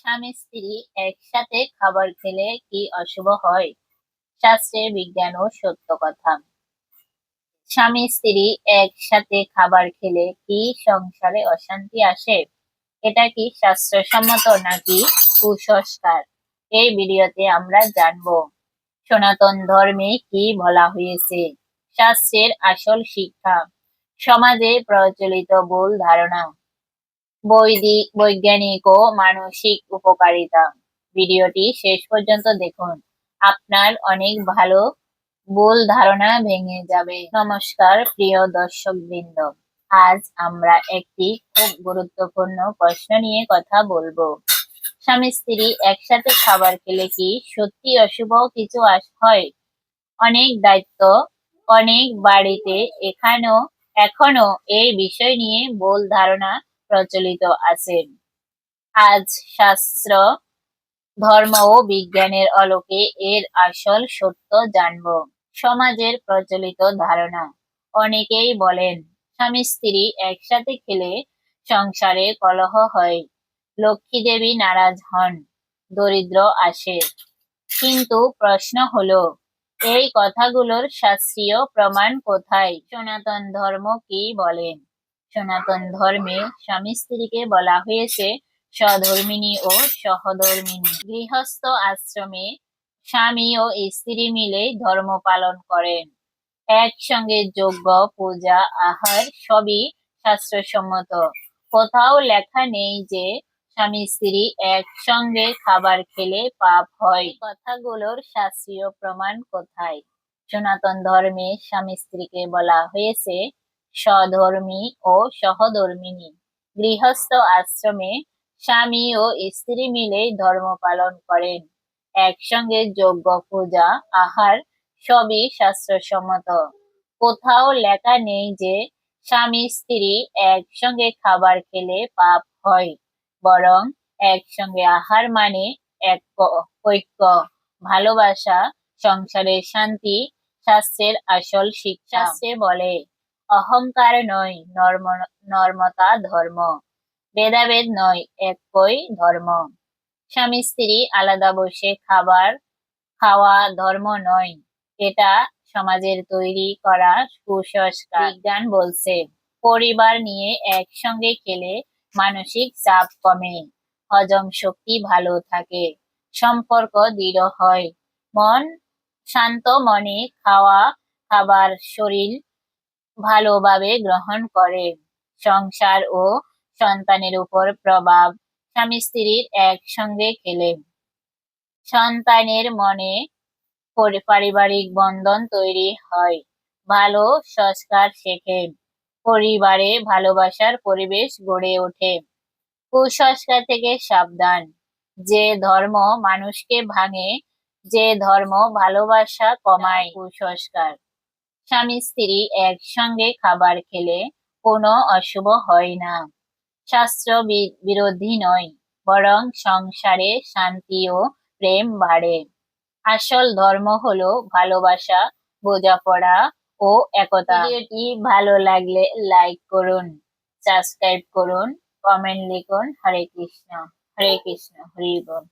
স্বামী স্ত্রী একসাথে খাবার খেলে কি অশুভ হয়? শাস্ত্রের বিজ্ঞান ও সত্য কথা। স্বামী স্ত্রী একসাথে খাবার খেলে কি সংসারে অশান্তি আসে? এটা কি শাস্ত্রসম্মত নাকি কুসংস্কার? এই ভিডিওতে আমরা জানব। সনাতন ধর্মে কি বলা হয়েছে? শাস্ত্রের আসল শিক্ষা। সমাজে প্রচলিত ভুল ধারণা। বৈদিক বৈজ্ঞানিক ও মানসিক উপকারিতা। ভিডিওটি শেষ পর্যন্ত দেখুন। আপনার অনেক ভালো ভুল ধারণা ভেঙে যাবে। নমস্কার, প্রিয় দর্শক বৃন্দ আজ আমরা একটি খুব গুরুত্বপূর্ণ প্রশ্ন নিয়ে কথা বলব। স্বামী, স্ত্রী একসাথে খাবার খেলে কি সত্যি অশুভ কিছু হয়? অনেক দায়িত্ব, অনেক বাড়িতে এখানেও এখনও এই বিষয় নিয়ে ভুল ধারণা প্রচলিত আছে। আজ শাস্ত্র, ধর্ম ও বিজ্ঞানের আলোকে এর আসল সত্য জানব। সমাজের প্রচলিত ধারণা। অনেকেই বলেন, স্বামী স্ত্রী একসাথে খেলে সংসারে কলহ হয়, লক্ষ্মী দেবী নারাজ হন, দরিদ্র আসে। কিন্তু প্রশ্ন হলো, এই কথাগুলোর শাস্ত্রীয় প্রমাণ কোথায়? সনাতন ধর্ম কি বলেন? সনাতন ধর্মে স্বামী স্ত্রীকে বলা হয়েছে সধর্মিনী ও সহধর্মিনী। গৃহস্থ আশ্রমে স্বামী ও স্ত্রী মিলে ধর্ম পালন করেন। একসঙ্গে যজ্ঞ, পূজা, আহার সবই শাস্ত্রসম্মত। কোথাও লেখা নেই যে স্বামী স্ত্রী একসঙ্গে খাবার খেলে পাপ হয়। কথাগুলোর শাস্ত্রীয় প্রমাণ কোথায়? সনাতন ধর্মে স্বামী স্ত্রীকে বলা হয়েছে স্বধর্মী ও সহধর্মিনী গৃহস্থ আশ্রমে স্বামী ও স্ত্রী মিলে ধর্ম পালন করেন। একসঙ্গে যজ্ঞ, পূজা, আহার সবই শাস্ত্রসম্মত। কোথাও লেখা নেই যে স্বামী, স্ত্রী একসঙ্গে খাবার খেলে পাপ হয়, বরং একসঙ্গে আহার মানে এক ঐক্য। ভালোবাসা সংসারের শান্তি, শাস্ত্রের আসল শিক্ষা। বলে অহংকার নয়, নর্ম, নর্মতা ধর্ম। ভেদাভেদ নয়, একই ধর্ম। স্বামী, স্ত্রী আলাদা বসে খাবার, খাওয়া ধর্ম নয়। এটা সমাজের তৈরি করা কুসংস্কার। বিজ্ঞান বলছে, পরিবার নিয়ে একসঙ্গে খেলে মানসিক চাপ কমে, হজম শক্তি ভালো থাকে, সম্পর্ক দৃঢ় হয়। মন শান্ত মনে খাওয়া, খাবার, শরীর ভালোভাবে গ্রহণ করে। সংসার ও সন্তানের উপর প্রভাব স্বামী স্ত্রীর একসঙ্গে খেলে সন্তানের মনে পারিবারিক বন্ধন তৈরি হয়। ভালো সংস্কার শেখে। পরিবারে ভালোবাসার পরিবেশ গড়ে ওঠে। কুসংস্কার থেকে সাবধান। যে ধর্ম মানুষকে ভাঙে, যে ধর্ম ভালোবাসা কমায় কুসংস্কার। স্বামী স্ত্রী একসঙ্গে খাবার খেলে কোনো অশুভ হয় না। শাস্ত্র বিরোধী নয়, বরং সংসারে শান্তি ও প্রেম বাড়ে। আসল ধর্ম হলো ভালোবাসা, বোঝাপড়া ও একতা। ভিডিওটি ভালো লাগলে লাইক করুন, সাবস্ক্রাইব করুন, কমেন্ট লিখুন। হরে কৃষ্ণ হরে কৃষ্ণ, হরি বল।